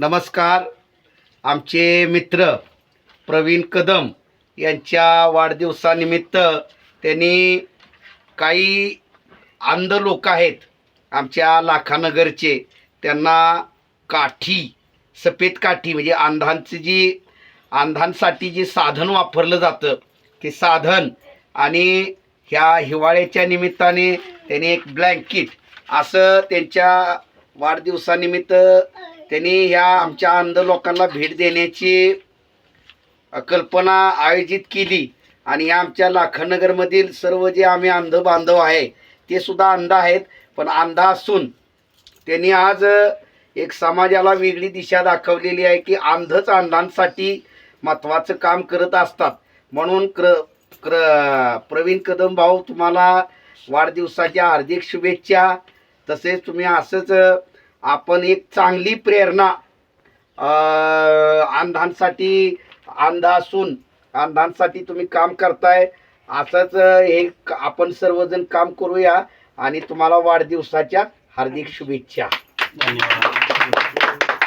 नमस्कार. आमचे मित्र प्रवीण कदम यांच्या वाढदिवसानिमित्त त्यांनी काही अंध लोक आहेत आमच्या लाखानगरचे. त्यांना काठी सफेद काठी म्हणजे अंधांची जी अंधांसाठी जे साधन वापरलं जातं ते साधन आणि ह्या हिवाळ्याच्या निमित्ताने त्यांनी एक ब्लँकेट असं त्यांच्या वाढदिवसानिमित्त त्यांनी ह्या आमच्या अंध लोकांना भेट देण्याची कल्पना आयोजित केली. आणि या आमच्या लाखनगरमधील सर्व जे आम्ही अंध बांधव आहे ते सुद्धा अंध आहेत. पण अंध असून त्यांनी आज एक समाजाला वेगळी दिशा दाखवलेली आहे की अंधच अंधांसाठी महत्त्वाचं काम करत असतात. म्हणून क्र क्र प्रवीण कदम भाऊ तुम्हाला वाढदिवसाच्या हार्दिक शुभेच्छा. तसेच तुम्ही असंच आपण एक चांगली प्रेरणा अंधांसाठी अंध असून अंधांसाठी तुम्ही काम करताय. असंच हे आपण सर्वजण काम करूया आणि तुम्हाला वाढदिवसाच्या हार्दिक शुभेच्छा. धन्यवाद.